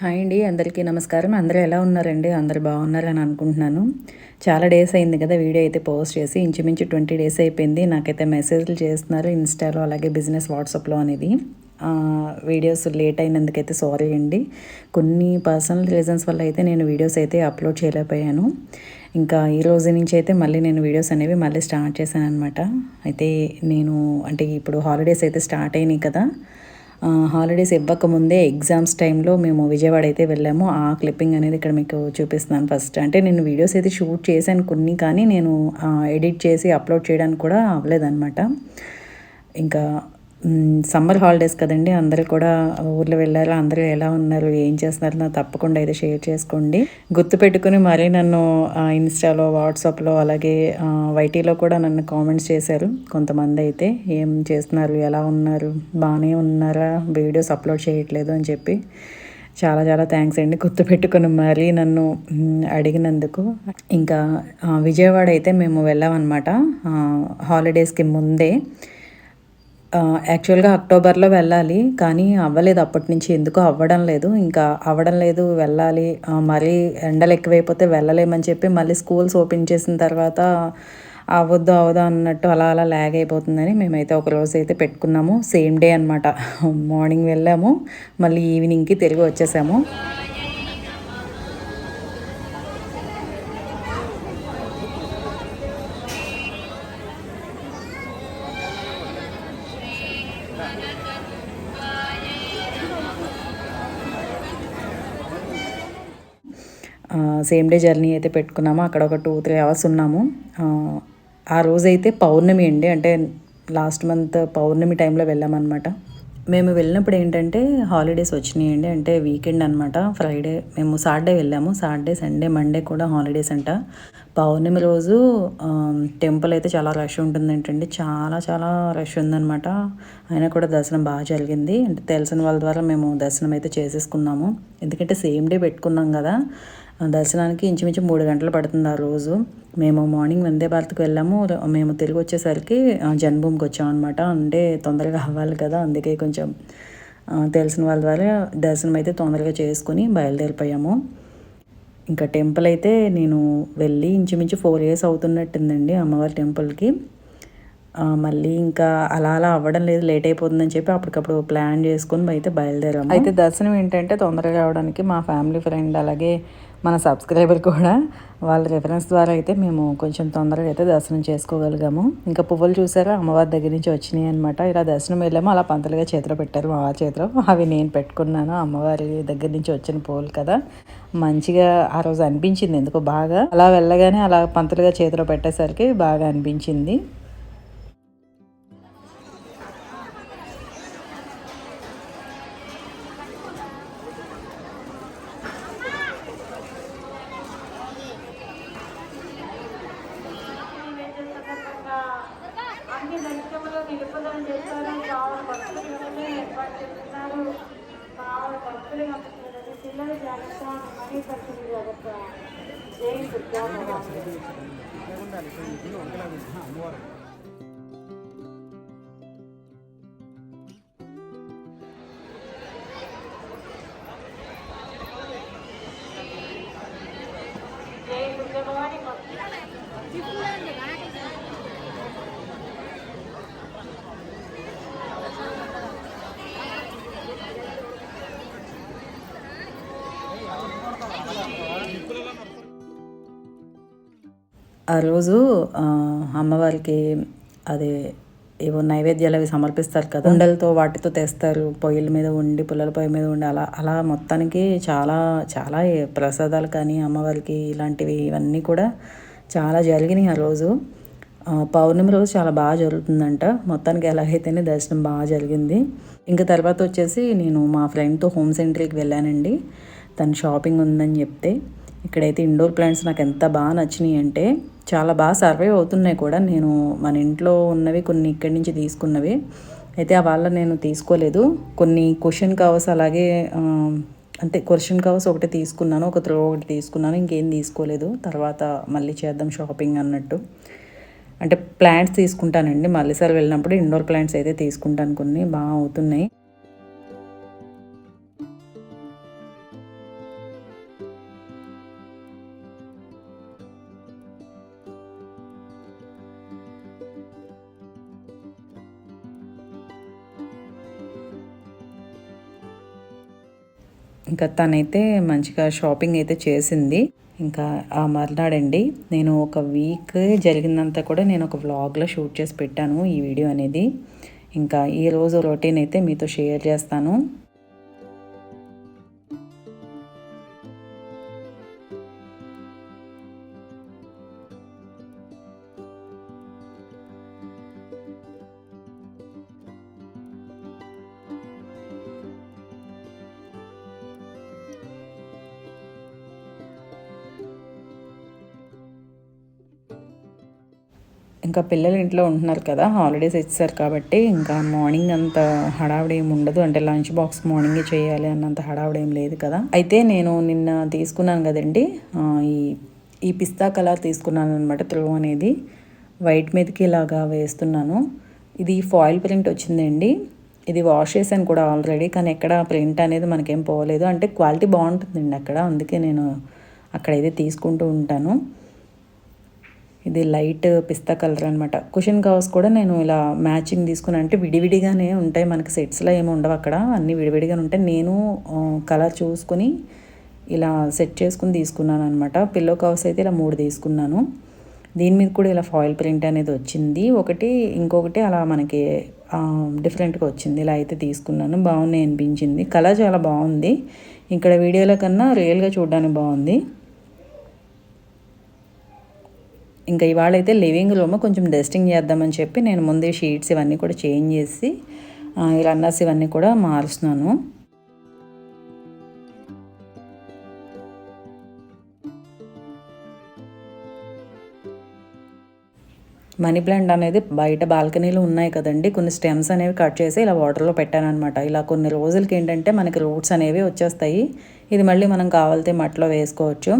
Hi అండి అందరికీ నమస్కారం. అందరూ ఎలా ఉన్నారండి? అందరు బాగున్నారని అనుకుంటున్నాను. చాలా డేస్ అయింది కదా వీడియో అయితే పోస్ట్ చేసి ఇంచుమించు ట్వంటీ డేస్ అయిపోయింది. నాకైతే మెసేజ్లు చేస్తున్నారు ఇన్స్టాలో అలాగే బిజినెస్ వాట్సాప్లో అనేది. వీడియోస్ లేట్ అయినందుకైతే సారీ అండి. కొన్ని పర్సనల్ రీజన్స్ వల్ల అయితే నేను వీడియోస్ అయితే అప్లోడ్ చేయలేకపోయాను. ఇంకా ఈ రోజు నుంచి అయితే మళ్ళీ నేను వీడియోస్ అనేవి మళ్ళీ స్టార్ట్ చేశాను అనమాట అయితే నేను అంటే ఇప్పుడు హాలిడేస్ అయితే స్టార్ట్ అయినాయి కదా. హాలిడేస్ ఇవ్వకముందే ఎగ్జామ్స్ టైంలో మేము విజయవాడ అయితే వెళ్ళాము. ఆ క్లిప్పింగ్ అనేది ఇక్కడ మీకు చూపిస్తున్నాను ఫస్ట్ అంటే నేను వీడియోస్ అయితే షూట్ చేశాను కొన్ని కానీ నేను ఎడిట్ చేసి అప్లోడ్ చేయడానికి కూడా అవ్వలేదన్నమాట. ఇంకా సమ్మర్ హాలిడేస్ కదండి అందరూ కూడా ఊర్లో వెళ్ళారు అందరూ ఎలా ఉన్నారు ఏం చేస్తున్నారు నాకు తప్పకుండా అయితే షేర్ చేసుకోండి. గుర్తుపెట్టుకుని మరీ నన్ను ఆ, ఇన్స్టాలో వాట్సాప్లో అలాగే వైటీలో కూడా నన్ను కామెంట్స్ చేశారు కొంతమంది అయితే. ఏం చేస్తున్నారు ఎలా ఉన్నారు బాగానే ఉన్నారా వీడియోస్ అప్లోడ్ చేయట్లేదు అని చెప్పి చాలా చాలా థ్యాంక్స్ అండి. గుర్తుపెట్టుకుని మరీ నన్ను అడిగినందుకు. ఇంకా విజయవాడ అయితే మేము వెళ్ళామన్నమాట. హాలిడేస్కి ముందే యాక్చువల్గా అక్టోబర్లో వెళ్ళాలి కానీ అవ్వలేదు. అప్పటి నుంచి ఎందుకో అవ్వడం లేదు. ఇంకా అవ్వడం లేదు వెళ్ళాలి. మరీ ఎండలు ఎక్కువైపోతే వెళ్ళలేమని చెప్పి మళ్ళీ స్కూల్స్ ఓపెన్ చేసిన తర్వాత అవ్వద్దు అవ్వదు అన్నట్టు అలా అలా ల్యాగ్ అయిపోతుందని మేమైతే ఒక రోజు అయితే పెట్టుకున్నాము. సేమ్ డే అనమాట మార్నింగ్ వెళ్ళాము. మళ్ళీ ఈవినింగ్కి తిరిగి వచ్చేసాము. సేమ్ డే జర్నీ అయితే పెట్టుకున్నాము. అక్కడ ఒక టూ త్రీ అవర్స్ ఉన్నాము. ఆ, రోజైతే పౌర్ణమి అండి. అంటే లాస్ట్ మంత్ పౌర్ణమి టైంలో వెళ్ళామన్నమాట. మేము వెళ్ళినప్పుడు ఏంటంటే హాలిడేస్ వచ్చినాయండి. అంటే వీకెండ్ అనమాట ఫ్రైడే మేము సాటర్డే వెళ్ళాము. సాటర్డే సండే మండే కూడా హాలిడేస్ అంట. పౌర్ణమి రోజు టెంపుల్ అయితే చాలా రష్ ఉంటుంది ఏంటంటే చాలా చాలా రష్ ఉందన్నమాట. అయినా కూడా దర్శనం బాగా జరిగింది. అంటే తెలిసిన వాళ్ళ ద్వారా మేము దర్శనం అయితే చేసేసుకున్నాము. ఎందుకంటే సేమ్ డే పెట్టుకున్నాం కదా. దర్శనానికి ఇంచుమించు మూడు గంటలు పడుతుంది ఆ రోజు. మేము మార్నింగ్ వందే భారత్కి వెళ్ళాము. మేము తిరిగి వచ్చేసరికి జన్మభూమికి వచ్చాం అనమాట అంటే తొందరగా అవ్వాలి కదా. అందుకే కొంచెం తెలిసిన వాళ్ళ ద్వారా దర్శనం అయితే తొందరగా చేసుకుని బయలుదేరిపోయాము. ఇంకా టెంపుల్ అయితే నేను వెళ్ళి ఇంచుమించు ఫోర్ ఇయర్స్ అవుతున్నట్టుందండి అమ్మవారి టెంపుల్కి. మళ్ళీ ఇంకా అలా అలా అవ్వడం లేదు. లేట్ అయిపోతుందని చెప్పి అప్పటికప్పుడు ప్లాన్ చేసుకుని అయితే బయలుదేరాము. అయితే దర్శనం ఏంటంటే తొందరగా అవడానికి మా ఫ్యామిలీ ఫ్రెండ్ అలాగే మన సబ్స్క్రైబర్ కూడా వాళ్ళ రిఫరెన్స్ ద్వారా అయితే మేము కొంచెం తొందరగా అయితే దర్శనం చేసుకోగలిగాము. ఇంకా పువ్వులు చూసారా? అమ్మవారి దగ్గర నుంచి వచ్చినాయి అనమాట ఇలా దర్శనం వెళ్ళాము. అలా పంతలుగా చేతిలో పెట్టారు. మా వారి చేతిలో. అవి నేను పెట్టుకున్నాను. అమ్మవారి దగ్గర నుంచి వచ్చిన పువ్వులు కదా. మంచిగా ఆ రోజు అనిపించింది. ఎందుకో బాగా అలా వెళ్ళగానే అలా పంతులుగా చేతిలో పెట్టేసరికి బాగా అనిపించింది. ఆ రోజు అమ్మవారికి అదే ఏవో నైవేద్యాలు అవి సమర్పిస్తారు కదా. ఉండలతో వాటితో తెస్తారు. పొయ్యిల మీద ఉండి పుల్లల పొయ్యి మీద ఉండి అలా అలా మొత్తానికి చాలా చాలా ప్రసాదాలు కానీ అమ్మవారికి ఇలాంటివి ఇవన్నీ కూడా చాలా జరిగినాయి ఆ రోజు. పౌర్ణమి రోజు చాలా బాగా జరుగుతుందంట. మొత్తానికి ఎలాగైతేనే దర్శనం బాగా జరిగింది. ఇంకా తర్వాత వచ్చేసి నేను మా ఫ్రెండ్తో హోమ్ సెంటర్కి వెళ్ళానండి. తను షాపింగ్ ఉందని చెప్తే. ఇక్కడైతే ఇండోర్ ప్లాంట్స్ నాకు ఎంత బాగా నచ్చినాయి అంటే చాలా బాగా సర్వైవ్ అవుతున్నాయి కూడా. నేను మన ఇంట్లో ఉన్నవి కొన్ని ఇక్కడి నుంచి తీసుకున్నవి. అయితే ఆ వాళ్ళ నేను తీసుకోలేదు. కొన్ని క్వశ్చన్ కవర్స్ అలాగే అంటే అంతే క్వశ్చన్ కవర్స్ ఒకటి తీసుకున్నాను ఒక త్రో ఒకటి తీసుకున్నాను ఇంకేం తీసుకోలేదు. తర్వాత మళ్ళీ చేద్దాం షాపింగ్ అన్నట్టు. అంటే ప్లాంట్స్ తీసుకుంటానండి. మళ్ళీసారి వెళ్ళినప్పుడు ఇండోర్ ప్లాంట్స్ అయితే తీసుకుంటాను కొన్ని. బాగా అవుతున్నాయి. ఇంకా తనైతే మంచిగా షాపింగ్ అయితే చేసింది. ఇంకా ఆ మర్నాడండి నేను ఒక వీక్ జరిగిందంతా కూడా నేను ఒక వ్లాగ్లో షూట్ చేసి పెట్టాను ఈ వీడియో అనేది. ఇంకా ఈ రోజు రొటీన్ అయితే మీతో షేర్ చేస్తాను. ఇంకా పిల్లలు ఇంట్లో ఉంటున్నారు కదా హాలిడేస్ ఇచ్చారు కాబట్టి ఇంకా మార్నింగ్ అంత హడావిడి ఏమి ఉండదు. అంటే లంచ్ బాక్స్ మార్నింగే చేయాలి అన్నంత హడావిడి ఏం లేదు కదా. అయితే నేను నిన్న తీసుకున్నాను కదండి ఈ ఈ పిస్తా కలర్ తీసుకున్నాను అనమాట త్రో అనేది. వైట్ మీదకి ఇలాగా వేస్తున్నాను. ఇది ఫాయిల్ ప్రింట్ వచ్చిందండి. ఇది వాష్ చేశాను కూడా ఆల్రెడీ కానీ ఎక్కడ ప్రింట్ అనేది మనకేం పోలేదు. అంటే క్వాలిటీ బాగుంటుందండి అక్కడ అందుకే నేను అక్కడైతే తీసుకుంటూ ఉంటాను. ఇది లైట్ పిస్తా కలర్ అనమాట కుషన్ కవర్స్ కూడా నేను ఇలా మ్యాచింగ్ తీసుకున్నాను అంటే విడివిడిగానే ఉంటాయి మనకి సెట్స్లో ఏమి ఉండవు అక్కడ. అన్నీ విడివిడిగానే ఉంటాయి. నేను కలర్ చూసుకొని ఇలా సెట్ చేసుకుని తీసుకున్నాను అనమాట పిల్లో కవర్స్ అయితే ఇలా మూడు తీసుకున్నాను. దీని మీద కూడా ఇలా ఫాయిల్ ప్రింట్ అనేది వచ్చింది. ఒకటి ఇంకొకటి అలా మనకి డిఫరెంట్గా వచ్చింది. ఇలా అయితే తీసుకున్నాను. బాగున్నాయి అనిపించింది. కలర్ చాలా బాగుంది. ఇక్కడ వీడియోలో కన్నా రియల్గా చూడడానికి బాగుంది. ఇంకా ఇవాళ అయితే లివింగ్ రూమ్ కొంచెం డస్టింగ్ చేద్దామని చెప్పి నేను ముందే షీట్స్ ఇవన్నీ కూడా చేంజ్ చేసి రన్నర్స్ ఇవన్నీ కూడా మారుస్తున్నాను. మనీ ప్లాంట్ అనేది బయట బాల్కనీలు ఉన్నాయి కదండి. కొన్ని స్టెమ్స్ అనేవి కట్ చేసి ఇలా వాటర్లో పెట్టాను అనమాట ఇలా కొన్ని రోజులకి ఏంటంటే మనకి రూట్స్ అనేవి వచ్చేస్తాయి. ఇది మళ్ళీ మనం కావాలితే మట్టిలో వేసుకోవచ్చు.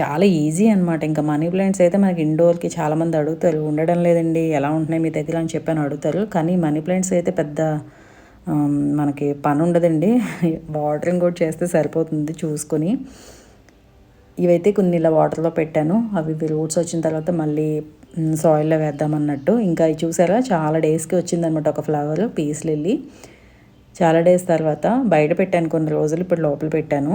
చాలా ఈజీ అనమాట ఇంకా మనీ ప్లాంట్స్ అయితే మనకి ఇండోర్కి చాలామంది అడుగుతారు. ఉండడం లేదండి ఎలా ఉంటున్నాయి మీ దగ్గర అని చెప్పని అడుగుతారు. కానీ మనీ ప్లాంట్స్ అయితే పెద్ద మనకి పని ఉండదండి. వాటరింగ్ కూడా చేస్తే సరిపోతుంది చూసుకొని. ఇవైతే కొన్ని ఇలా వాటర్లో పెట్టాను. అవి రూట్స్ వచ్చిన తర్వాత మళ్ళీ సాయిల్లో వేద్దామన్నట్టు ఇంకా ఇది చూసారా? చాలా డేస్కి వచ్చిందనమాట ఒక ఫ్లవర్ పీస్ లిల్లీ చాలా డేస్ తర్వాత బయట పెట్టాను కొన్ని రోజులు ఇప్పుడు లోపల పెట్టాను.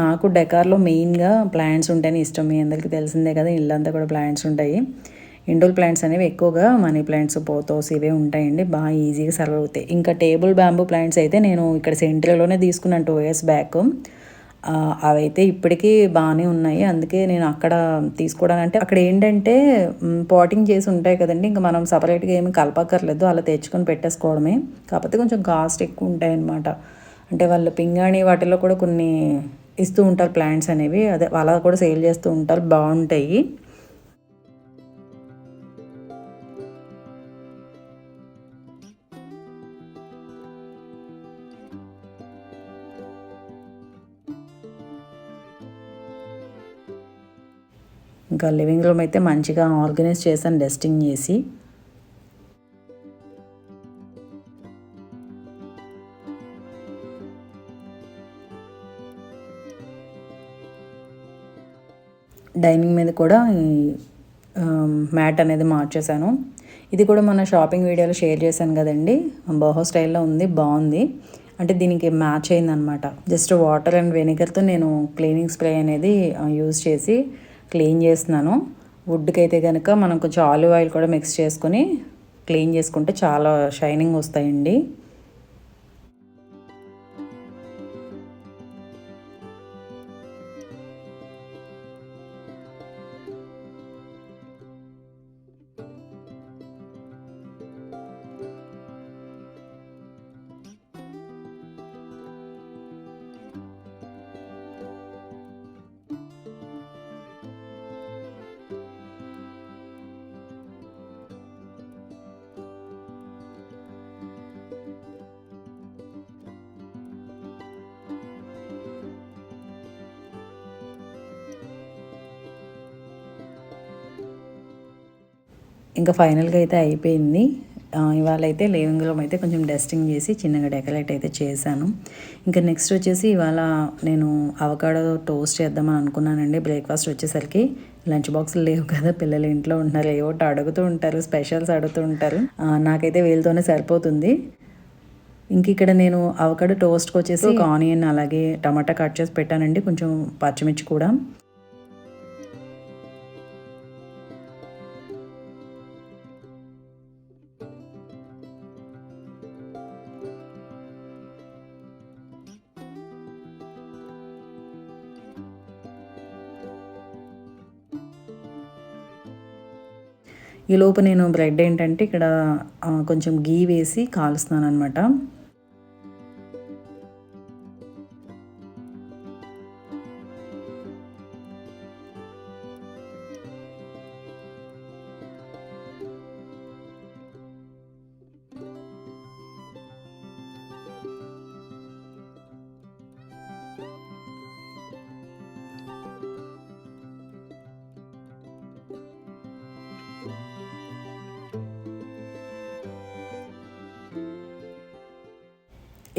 నాకు డెకార్లో మెయిన్గా ప్లాంట్స్ ఉంటేనే ఇష్టం. మీ అందరికీ తెలిసిందే కదా ఇల్లంతా కూడా ప్లాంట్స్ ఉంటాయి. ఇండోర్ ప్లాంట్స్ అనేవి ఎక్కువగా మనీ ప్లాంట్స్ పోతోస్ ఇవే ఉంటాయండి. బాగా ఈజీగా సర్వ్ అవుతాయి. ఇంకా టేబుల్ బ్యాంబూ ప్లాంట్స్ అయితే నేను ఇక్కడ సెంట్రీలోనే తీసుకున్నాను టూ ఇయర్స్ బ్యాక్. అవైతే ఇప్పటికీ బాగానే ఉన్నాయి. అందుకే నేను అక్కడ తీసుకోవడానంటే అంటే అక్కడ ఏంటంటే పాటింగ్ చేసి ఉంటాయి కదండి. ఇంకా మనం సపరేట్గా ఏమి కలపక్కర్లేదు. అలా తెచ్చుకొని పెట్టేసుకోవడమే. కాకపోతే కొంచెం కాస్ట్ ఎక్కువ ఉంటాయి అన్నమాట అంటే వాళ్ళు పింగాణి వాటిలో కూడా కొన్ని ఇస్తూ ఉంటారు ప్లాంట్స్ అనేవి. అదే అలా కూడా సేల్ చేస్తూ ఉంటారు. బాగుంటాయి. ఇంకా లివింగ్ రూమ్ అయితే మంచిగా ఆర్గనైజ్ చేశాను డస్టింగ్ చేసి డైనింగ్ మీద కూడా ఈ మ్యాట్ అనేది మార్చేశాను. ఇది కూడా మన షాపింగ్ వీడియోలో షేర్ చేశాను కదండి. బోహో స్టైల్లో ఉంది బాగుంది. అంటే దీనికి మ్యాచ్ అయిందనమాట. జస్ట్ వాటర్ అండ్ వెనిగర్తో నేను క్లీనింగ్ స్ప్రే అనేది యూజ్ చేసి క్లీన్ చేస్తున్నాను. వుడ్కి అయితే కనుక మనం కొంచెం ఆలివ్ ఆయిల్ కూడా మిక్స్ చేసుకొని క్లీన్ చేసుకుంటే చాలా షైనింగ్ వస్తాయండి. ఇంకా ఫైనల్గా అయితే అయిపోయింది. ఇవాళ అయితే లివింగ్ రూమ్ అయితే కొంచెం డస్టింగ్ చేసి చిన్నగా డెకరేట్ అయితే చేశాను. ఇంకా నెక్స్ట్ వచ్చేసి ఇవాళ నేను అవకాడో టోస్ట్ చేద్దామని అనుకున్నానండి. బ్రేక్ఫాస్ట్ వచ్చేసరికి లంచ్ బాక్సులు లేవు కదా పిల్లలు ఇంట్లో ఉంటున్నారు ఏవో అడుగుతూ ఉంటారు స్పెషల్స్ అడుగుతూ ఉంటారు. నాకైతే వీళ్ళతోనే సరిపోతుంది. ఇంక ఇక్కడ నేను అవకాడో టోస్ట్కి వచ్చేసి ఒక ఆనియన్ అలాగే టమాటా కట్ చేసి పెట్టానండి. కొంచెం పచ్చిమిర్చి కూడా. ఈ నేను బ్రెడ్ ఏంటంటే ఇక్కడ ఆ, కొంచెం గీ వేసి కాలుస్తున్నాను అనమాట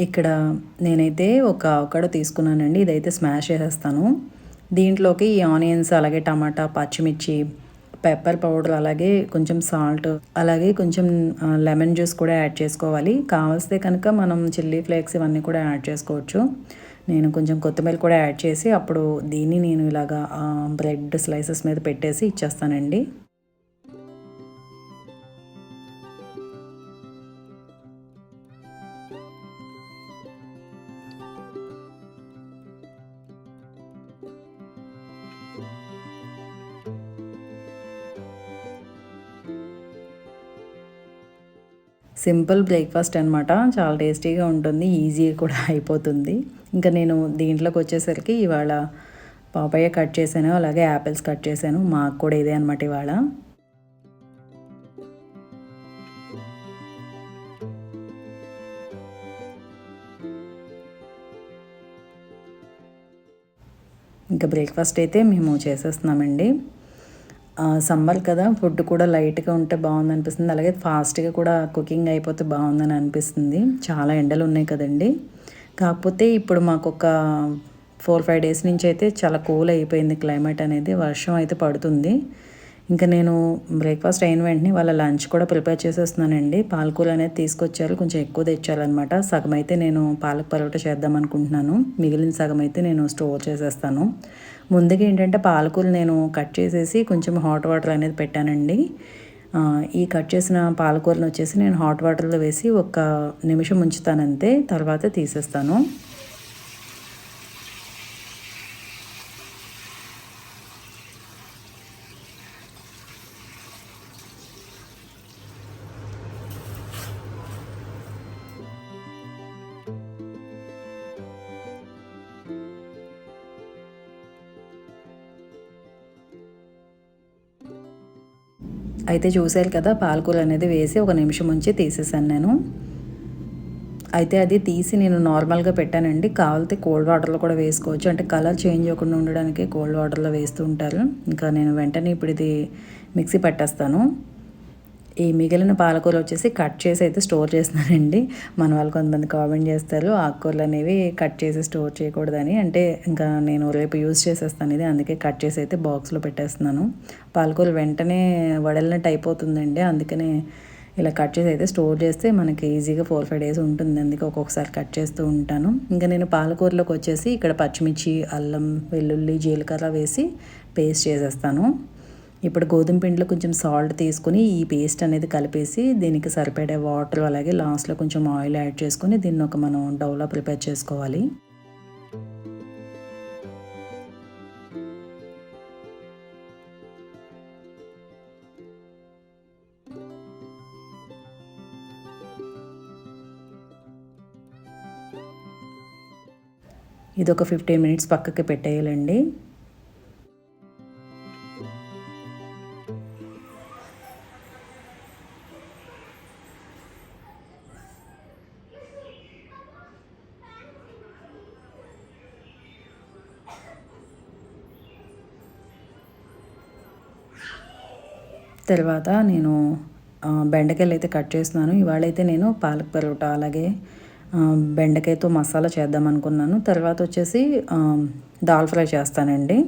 ఇక్కడ నేనైతే ఒక అవకాడో తీసుకున్నానండి. ఇదైతే స్మాష్ చేసేస్తాను. దీంట్లోకి ఈ ఆనియన్స్ అలాగే టమాటా పచ్చిమిర్చి పెప్పర్ పౌడర్ అలాగే కొంచెం సాల్ట్ అలాగే కొంచెం లెమన్ జ్యూస్ కూడా యాడ్ చేసుకోవాలి. కావాల్స్తే కనుక మనం చిల్లీ ఫ్లేక్స్ ఇవన్నీ కూడా యాడ్ చేసుకోవచ్చు. నేను కొంచెం కొత్తిమీర కూడా యాడ్ చేసి అప్పుడు దీన్ని నేను ఇలాగా బ్రెడ్ స్లైసెస్ మీద పెట్టేసి ఇచ్చేస్తానండి. సింపుల్ బ్రేక్ఫాస్ట్ అనమాట చాలా టేస్టీగా ఉంటుంది ఈజీగా కూడా అయిపోతుంది. ఇంకా నేను దీంట్లోకి వచ్చేసరికి ఇవాళ పాపయ్య కట్ చేశాను అలాగే యాపిల్స్ కట్ చేశాను. మాకు కూడా ఇదే అనమాట ఇవాళ. ఇంకా బ్రేక్ఫాస్ట్ అయితే మేము చేసేస్తున్నామండి. సమ్మర్ కదా ఫుడ్ కూడా లైట్గా ఉంటే బాగుంది అనిపిస్తుంది అలాగే ఫాస్ట్గా కూడా కుకింగ్ అయిపోతే బాగుందని అనిపిస్తుంది. చాలా ఎండలు ఉన్నాయి కదండి. కాకపోతే ఇప్పుడు మాకు ఒక ఫోర్ ఫైవ్ డేస్ నుంచి అయితే చాలా కూల్ అయిపోయింది క్లైమేట్ అనేది. వర్షం అయితే పడుతుంది. ఇంకా నేను బ్రేక్ఫాస్ట్ అయిన వెంటనే వాళ్ళ లంచ్ కూడా ప్రిపేర్ చేసేస్తున్నానండి. పాలకూర అనేది తీసుకొచ్చారు. కొంచెం ఎక్కువ తెచ్చారనమాట సగం అయితే నేను పాలక్ పరోటా చేద్దాం అనుకుంటున్నాను. మిగిలిన సగం అయితే నేను స్టోర్ చేసేస్తాను. ముందుగా ఏంటంటే పాలకూర నేను కట్ చేసేసి కొంచెం హాట్ వాటర్ అనేది పెట్టానండి. ఈ కట్ చేసిన పాలకూరను వచ్చేసి నేను హాట్ వాటర్లో వేసి ఒక నిమిషం ఉంచుతానంతే. తర్వాత తీసేస్తాను. అయితే చూశారు కదా పాలకూర అనేది వేసి ఒక నిమిషం ఉంచి తీసేసాను నేను. అయితే అది తీసి నేను నార్మల్గా పెట్టానండి. కావాలితే కోల్డ్ వాటర్లో కూడా వేసుకోవచ్చు. అంటే కలర్ చేంజ్ అవ్వకుండా ఉండడానికి కోల్డ్ వాటర్లో వేస్తూ ఉంటారు. ఇంకా నేను వెంటనే ఇప్పుడు ఇది మిక్సీ పట్టేస్తాను. ఈ మిగిలిన పాలకూర వచ్చేసి కట్ చేసి అయితే స్టోర్ చేస్తున్నానండి మన వాళ్ళు కొంతమంది కామెంట్ చేస్తారు ఆకుకూరలు అనేవి కట్ చేసి స్టోర్ చేయకూడదని. అంటే ఇంకా నేను రేపు యూజ్ చేసేస్తాను ఇది అందుకే కట్ చేసి అయితే బాక్స్లో పెట్టేస్తున్నాను. పాలకూర వెంటనే వడలినట్టు అయిపోతుందండి. అందుకనే ఇలా కట్ చేసి అయితే స్టోర్ చేస్తే మనకి ఈజీగా ఫోర్ ఫైవ్ డేస్ ఉంటుంది. అందుకే ఒక్కొక్కసారి కట్ చేస్తూ ఉంటాను. ఇంకా నేను పాలకూరలోకి వచ్చేసి ఇక్కడ పచ్చిమిర్చి అల్లం వెల్లుల్లి జీలకర్ర వేసి పేస్ట్ చేసేస్తాను. ఇప్పుడు గోధుమ పిండిలో కొంచెం సాల్ట్ తీసుకుని ఈ పేస్ట్ అనేది కలిపేసి దీనికి సరిపడే వాటర్ అలాగే లాస్ట్లో కొంచెం ఆయిల్ యాడ్ చేసుకొని దీన్ని ఒక మనం డౌలా ప్రిపేర్ చేసుకోవాలి. ఇది ఒక ఫిఫ్టీన్ మినిట్స్ పక్కకి పెట్టేయాలండి. తర్వాత నేను బెండకాయలు అయితే కట్ చేస్తున్నాను. ఇవాళైతే నేను పాలక్ పరోటా అలాగే బెండకాయతో మసాలా చేద్దాం అనుకున్నాను తర్వాత వచ్చేసి దాల్ ఫ్రై చేస్తానండి.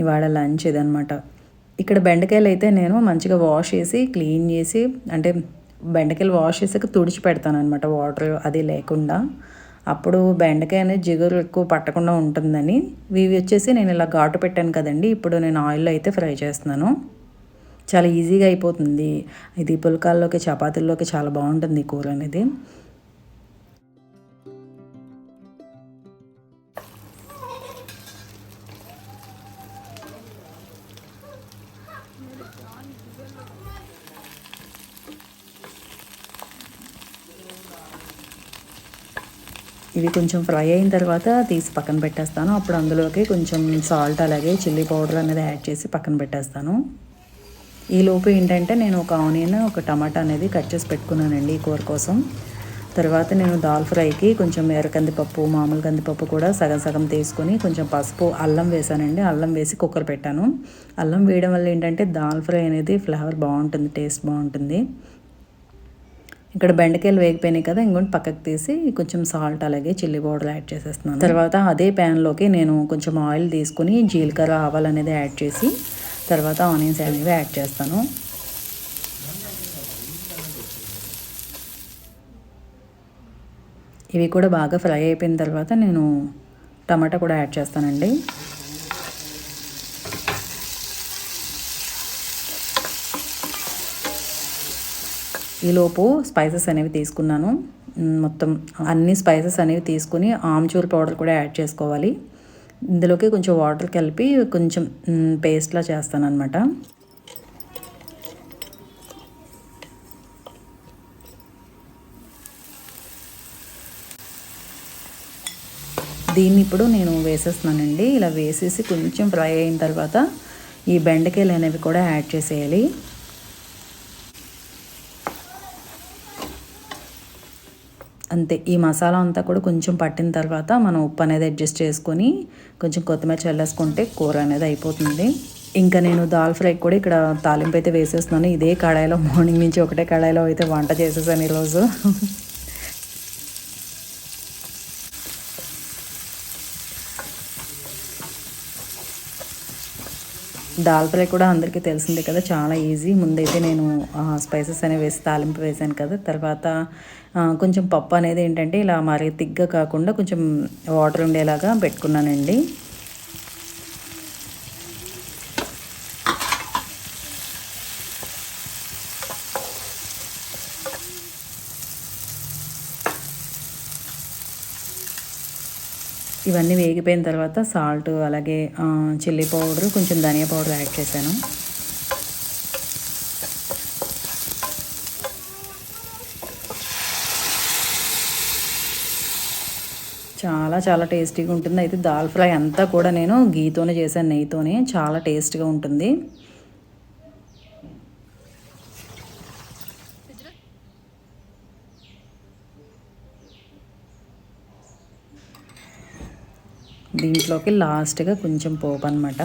ఇవాళ లంచ్ ఇదనమాట ఇక్కడ బెండకాయలు అయితే నేను మంచిగా వాష్ చేసి క్లీన్ చేసి అంటే బెండకాయలు వాష్ చేసాక తుడిచి పెడతాను అనమాట వాటర్ అది లేకుండా. అప్పుడు బెండకాయ అనేది జిగురు ఎక్కువ పట్టకుండా ఉంటుందని. ఇవి వచ్చేసి నేను ఇలా ఘాటు పెట్టాను కదండి. ఇప్పుడు నేను ఆయిల్లో అయితే ఫ్రై చేస్తున్నాను. చాలా ఈజీగా అయిపోతుంది. ఇది పుల్కాల్లోకి చపాతీల్లోకి చాలా బాగుంటుంది ఈ కూర అనేది. ఇవి కొంచెం ఫ్రై అయిన తర్వాత తీసి పక్కన పెట్టేస్తాను. అప్పుడు అందులోకి కొంచెం సాల్ట్ అలాగే చిల్లీ పౌడర్ అనేది యాడ్ చేసి పక్కన పెట్టేస్తాను. ఈ లోపు ఏంటంటే నేను ఒక ఆనియన్ ఒక టమాటా అనేది కట్ చేసి పెట్టుకున్నానండి ఈ కూర కోసం. తర్వాత నేను దాల్ ఫ్రైకి కొంచెం ఎర్రకందిపప్పు మామూలు కందిపప్పు కూడా సగం సగం తీసుకొని కొంచెం పసుపు అల్లం వేసానండి. అల్లం వేసి కుక్కర్ పెట్టాను. అల్లం వేయడం వల్ల ఏంటంటే దాల్ ఫ్రై అనేది ఫ్లేవర్ బాగుంటుంది టేస్ట్ బాగుంటుంది. ఇక్కడ బెండకాయలు వేగిపోయినాయి కదా ఇంకొంటి పక్కకు తీసి కొంచెం సాల్ట్ అలాగే చిల్లీ పౌడర్ యాడ్ చేసేస్తున్నాను. తర్వాత అదే ప్యాన్లోకి నేను కొంచెం ఆయిల్ తీసుకుని జీలకర్ర ఆవాలు అనేది యాడ్ చేసి తర్వాత ఆనియన్స్ అనేవి యాడ్ చేస్తాను. ఇవి కూడా బాగా ఫ్రై అయిపోయిన తర్వాత నేను టమాటా కూడా యాడ్ చేస్తానండి. ఈలోపు స్పైసెస్ అనేవి తీసుకున్నాను. మొత్తం అన్ని స్పైసెస్ అనేవి తీసుకుని ఆమ్చూర్ పౌడర్ కూడా యాడ్ చేసుకోవాలి. ఇందులోకి కొంచెం వాటర్ కలిపి కొంచెం పేస్ట్లా చేస్తాను అనమాట దీన్ని ఇప్పుడు నేను వేసేస్తున్నానండి. ఇలా వేసేసి కొంచెం ఫ్రై అయిన తర్వాత ఈ బెండకాయలు అనేవి కూడా యాడ్ చేసేయాలి. అంతే. ఈ మసాలా అంతా కూడా కొంచెం పట్టిన తర్వాత మనం ఉప్పు అనేది అడ్జస్ట్ చేసుకొని కొంచెం కొత్తిమీర చల్లేసుకుంటే కూర అనేది అయిపోతుంది. ఇంకా నేను దాల్ ఫ్రై కూడా ఇక్కడ తాలింపు అయితే వేసేస్తున్నాను. ఇదే కడాయిలో మార్నింగ్ నుంచి ఒకటే కడాయిలో అయితే వంట చేసేసాను ఈరోజు. దాల్ ఫ్రై కూడా అందరికీ తెలిసిందే కదా చాలా ఈజీ. ముందైతే నేను స్పైసెస్ అనేవి వేసి తాలింపు వేసాను కదా తర్వాత కొంచెం పప్పు అనేది ఏంటంటే ఇలా మరి తిగ్గ కాకుండా కొంచెం వాటర్ ఉండేలాగా పెట్టుకున్నానండి. ఇవన్నీ వేగిపోయిన తర్వాత సాల్ట్ అలాగే చిల్లీ పౌడర్ కొంచెం ధనియా పౌడర్ యాడ్ చేశాను. చాలా చాలా టేస్టీగా ఉంటుంది. అయితే దాల్ ఫ్రై అంతా కూడా నేను గీతోనే చేశాను నెయ్యితోనే. చాలా టేస్ట్గా ఉంటుంది. దీంట్లోకి లాస్ట్గా కొంచెం పోపు అనమాట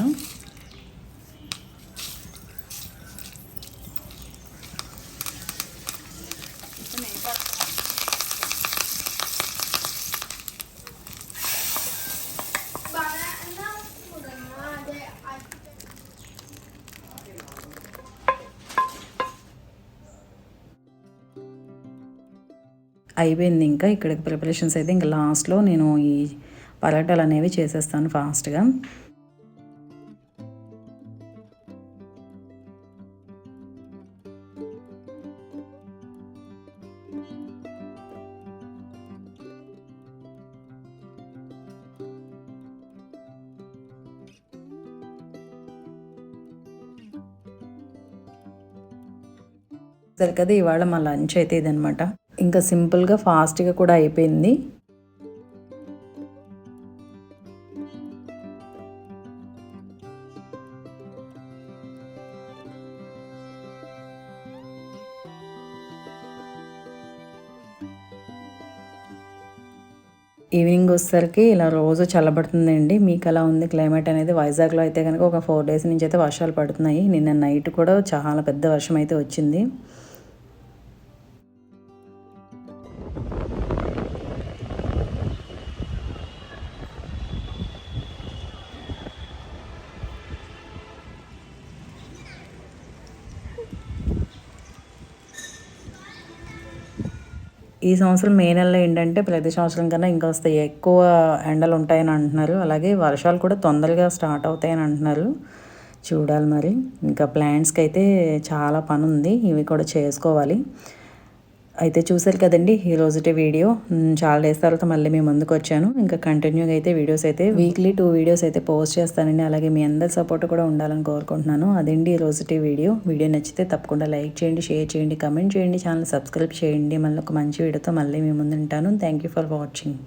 అయిపోయింది ఇంకా ఇక్కడ ప్రిపరేషన్స్ అయితే. ఇంకా లాస్ట్లో నేను ఈ పరోటాలు అనేవి చేసేస్తాను ఫాస్ట్గా. సరే కదా ఇవాళ మా లంచ్ అయితే ఇదనమాట ఇంకా సింపుల్గా ఫాస్ట్గా కూడా అయిపోయింది. ఈవినింగ్ వచ్చేసరికి ఇలా రోజు చల్లబడుతుందండి. మీకు అలా ఉంది? క్లైమేట్ అనేది వైజాగ్లో అయితే కనుక ఒక ఫోర్ డేస్ నుంచి అయితే వర్షాలు పడుతున్నాయి. నిన్న నైట్ కూడా చాలా పెద్ద వర్షం అయితే వచ్చింది. ఈ సంవత్సరం మే నెలలో ఏంటంటే ప్రతి సంవత్సరం కన్నా ఇంకా వస్తాయి ఎక్కువ ఎండలు ఉంటాయని అంటున్నారు. అలాగే వర్షాలు కూడా తొందరగా స్టార్ట్ అవుతాయని అంటున్నారు. చూడాలి మరి. ఇంకా ప్లాంట్స్కి అయితే చాలా పని ఉంది. ఇవి కూడా చేసుకోవాలి. అయితే చూసారు కదండి ఈ రోజుటి వీడియో. చాలా డేస్ తర్వాత మళ్ళీ మేము ముందుకు వచ్చాను. ఇంకా కంటిన్యూగా అయితే వీడియోస్ అయితే వీక్లీ టూ వీడియోస్ అయితే పోస్ట్ చేస్తానండి. అలాగే మీ అందరి సపోర్ట్ కూడా ఉండాలని కోరుకుంటున్నాను. అదండి ఈ రోజుటి వీడియో. వీడియో నచ్చితే తప్పకుండా లైక్ చేయండి షేర్ చేయండి కమెంట్ చేయండి ఛానల్ సబ్స్క్రైబ్ చేయండి. మళ్ళీ ఒక మంచి వీడియోతో మళ్ళీ మేము ముందు ఉంటాను. Thank you for watching